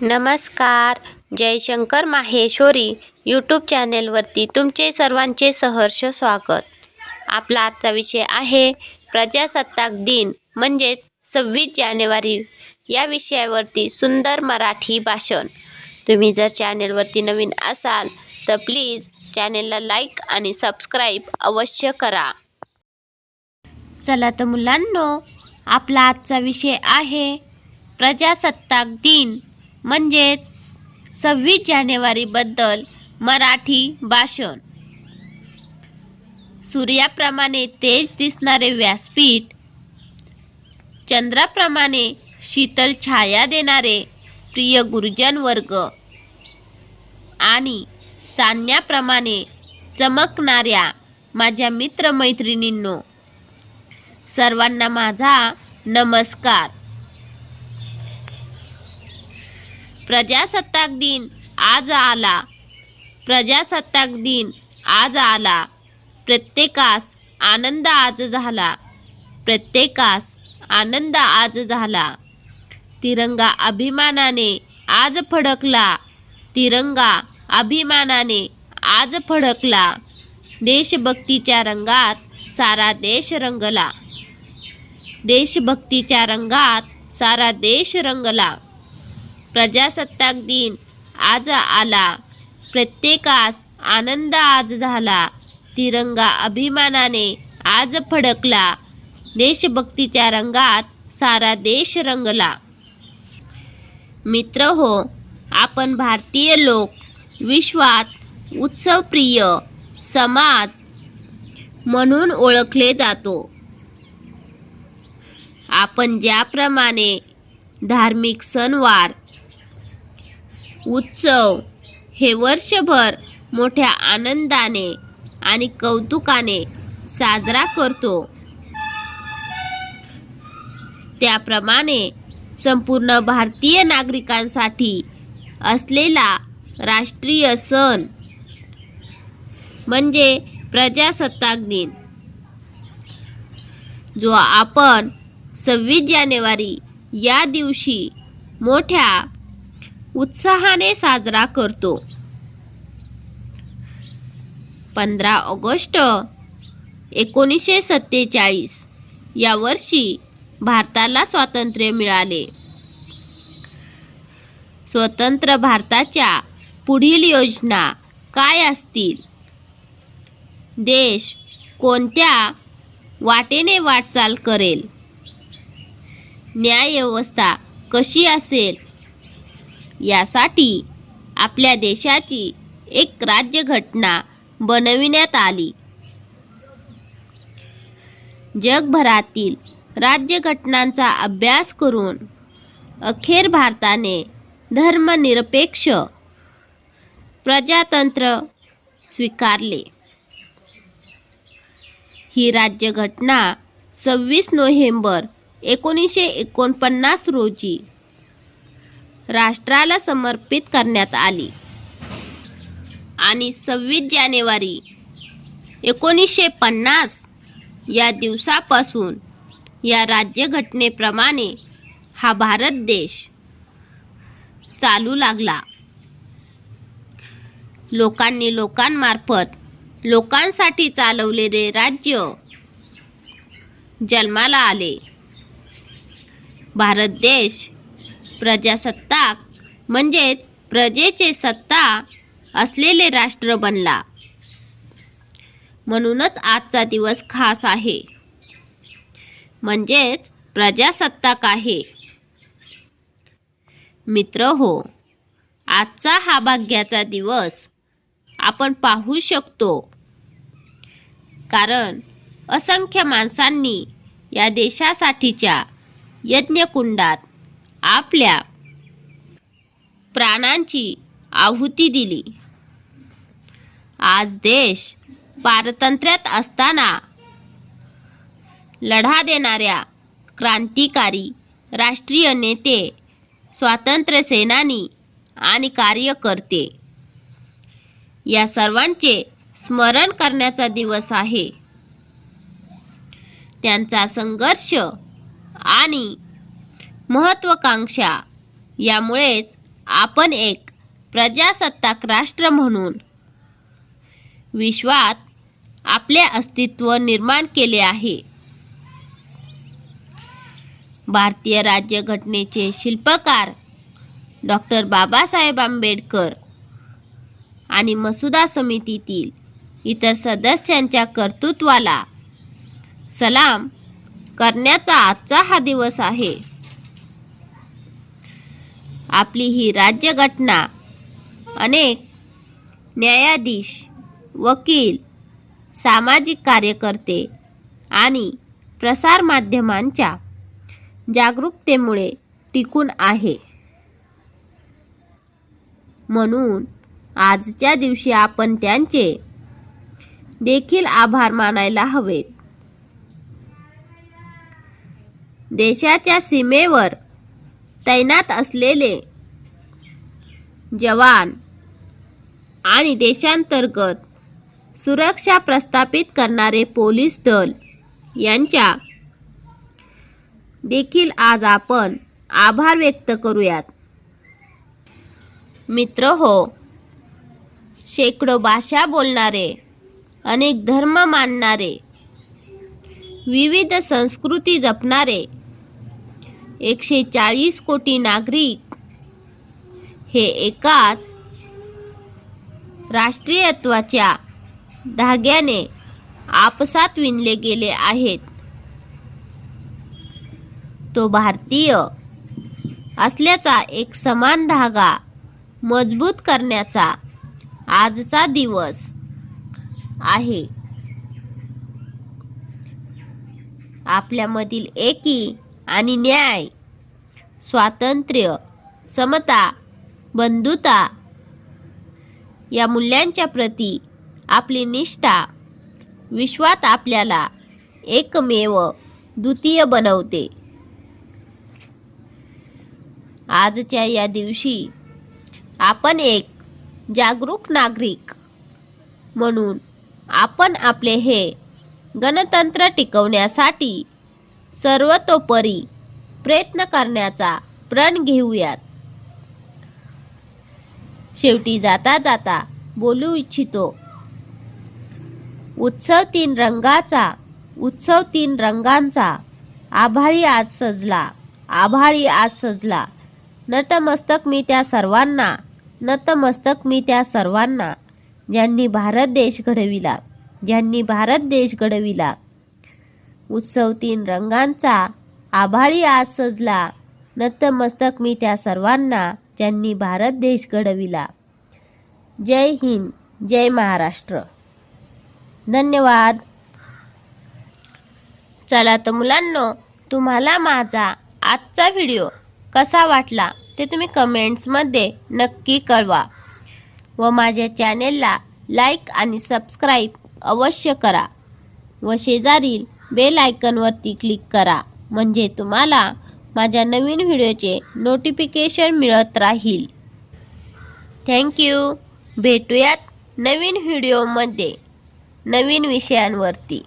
नमस्कार. जयशंकर माहेश्वरी यूट्यूब चॅनेलवरती तुमचे सर्वांचे सहर्ष स्वागत. आपला आजचा विषय आहे प्रजासत्ताक दिन म्हणजेच सव्वीस जानेवारी. या विषयावरती सुंदर मराठी भाषण. तुम्ही जर चॅनेलवरती नवीन असाल तर प्लीज चॅनेलला लाईक आणि सबस्क्राईब अवश्य करा. चला तर मुलांनो आपला आजचा विषय आहे प्रजासत्ताक दिन. म्हणजेच सव्वीस जानेवारीबद्दल मराठी भाषण. सूर्याप्रमाणे तेज दिसणारे व्यासपीठ चंद्राप्रमाणे शीतल छाया देणारे प्रिय गुरुजन वर्ग आणि चांदण्याप्रमाणे चमकणाऱ्या माझ्या मित्रमैत्रिणींनो सर्वांना माझा नमस्कार. प्रजासत्ताक दिन आज आला. प्रजासत्ताक दिन आज आला. प्रत्येकास आनंद आज झाला. प्रत्येकास आनंद आज झाला. तिरंगा अभिमानाने आज फडकला. तिरंगा अभिमानाने आज फडकला. देशभक्तीच्या रंगात सारा देश रंगला. देशभक्तीच्या रंगात सारा देश रंगला. प्रजासत्ताक दिन आज आला. प्रत्येकास आनंद आज झाला. तिरंगा अभिमानाने आज फडकला. देशभक्तीच्या रंगात सारा देश रंगला. मित्र हो आपण भारतीय लोक विश्वात उत्सवप्रिय समाज म्हणून ओळखले जातो. आपण ज्याप्रमाणे धार्मिक सणवार उत्सव हे वर्षभर मोठ्या आनंदाने आणि कौतुकाने साजरा करतो. त्याप्रमाणे संपूर्ण भारतीय नागरिकांसाठी असलेला राष्ट्रीय सण म्हणजे प्रजासत्ताक दिन जो आपण सव्वीस जानेवारी या दिवशी मोठ्या उत्साहाने साजरा करतो. पंधरा ऑगस्ट एकोणीसशे सत्तेचाळीस या वर्षी भारताला स्वातंत्र्य मिळाले. स्वतंत्र भारताच्या पुढील योजना काय असतील? देश कोणत्या वाटेने वाटचाल करेल? न्यायव्यवस्था कशी असेल? यासाठी आपल्या देशाची एक राज्यघटना बनविण्यात आली. जगभरातील राज्यघटनांचा अभ्यास करून अखेर भारताने धर्मनिरपेक्ष प्रजातंत्र स्वीकारले. ही राज्यघटना सव्वीस नोव्हेंबर एकोणीसशे एकोणपन्नास रोजी राष्ट्राला समर्पित करण्यात आली. आणि सव्वीस जानेवारी एकोणीसशे पन्नास या दिवसापासून या राज्यघटनेप्रमाणे हा भारत देश चालू लागला. लोकांनी लोकांमार्फत लोकांसाठी चालवलेले राज्य जन्माला आले. भारत देश प्रजासत्ताक म्हणजेच प्रजेचे सत्ता असलेले राष्ट्र बनला. म्हणूनच आजचा दिवस खास आहे. म्हणजेच प्रजासत्ताक आहे. मित्र हो आजचा हा भाग्याचा दिवस आपण पाहू शकतो. कारण असंख्य माणसांनी या देशासाठीच्या यज्ञकुंडात आपल्या प्राणांची आहुती दिली. आज देश पारतंत्र्यात असताना लढा देणाऱ्या क्रांतिकारी राष्ट्रीय नेते स्वातंत्र्य सेनानी आणि कार्यकर्ते या सर्वांचे स्मरण करण्याचा दिवस आहे. त्यांचा संघर्ष आणि महत्त्वाकांक्षा यामुळेच आपण एक प्रजासत्ताक राष्ट्र म्हणून विश्वात आपले अस्तित्व निर्माण केले आहे. भारतीय राज्यघटनेचे शिल्पकार डॉक्टर बाबासाहेब आंबेडकर आणि मसुदा समितीतील इतर सदस्यांच्या कर्तृत्वाला सलाम करण्याचा आजचा हा दिवस आहे. आपली ही राज्यघटना अनेक न्यायाधीश वकील सामाजिक कार्यकर्ते आणि प्रसारमाध्यमांच्या जागरूकतेमुळे टिकून आहे. म्हणून आजच्या दिवशी आपण त्यांचे देखील आभार मानायला हवेत. देशाच्या सीमेवर तैनात असलेले जवान आणि देशांतर्गत सुरक्षा प्रस्थापित करणारे पोलीस दल यांच्या देखील आज आपण आभार व्यक्त करूयात. मित्र हो शेकडो भाषा बोलणारे अनेक धर्म मानणारे विविध संस्कृती जपणारे एकशे चाळीस कोटी नागरिक हे एकाच राष्ट्रीयत्वाच्या धाग्याने आपसात विणले गेले आहेत. तो भारतीय असल्याचा एक समान धागा मजबूत करण्याचा आजचा दिवस आहे. आपल्यामधील एकी आणि न्याय स्वातंत्र्य समता बंधुता या मूल्यांच्या प्रती आपली निष्ठा विश्वात आपल्याला एकमेव द्वितीय बनवते. आजच्या या दिवशी आपण एक जागरूक नागरिक म्हणून आपण आपले हे गणतंत्र टिकवण्यासाठी सर्वतोपरी प्रयत्न करण्याचा प्रण घेऊयात. शेवटी जाता जाता बोलू इच्छितो. उत्सव तीन रंगाचा उत्सव तीन रंगांचा. आभाळी आज सजला आभाळी आज सजला. नटमस्तक मी त्या सर्वांना नतमस्तक मी त्या सर्वांना. ज्यांनी भारत देश घडविला ज्यांनी भारत देश घडविला. उत्सव तीन रंगांचा आभाळी आज सजला. नतमस्तक मी त्या सर्वांना ज्यांनी भारत देश घडविला. जय हिंद जय महाराष्ट्र. धन्यवाद. चला तर मुलांनो तुम्हाला माझा आजचा व्हिडिओ कसा वाटला ते तुम्ही कमेंट्समध्ये नक्की कळवा. व माझ्या चॅनेलला लाईक आणि सबस्क्राईब अवश्य करा. व शेजारील बेल आयकनवरती क्लिक करा. म्हणजे तुम्हाला माझ्या नवीन व्हिडिओचे नोटिफिकेशन मिळत राहील. थँक्यू भेटूयात नवीन व्हिडिओमध्ये. नवीन विषयांवरती.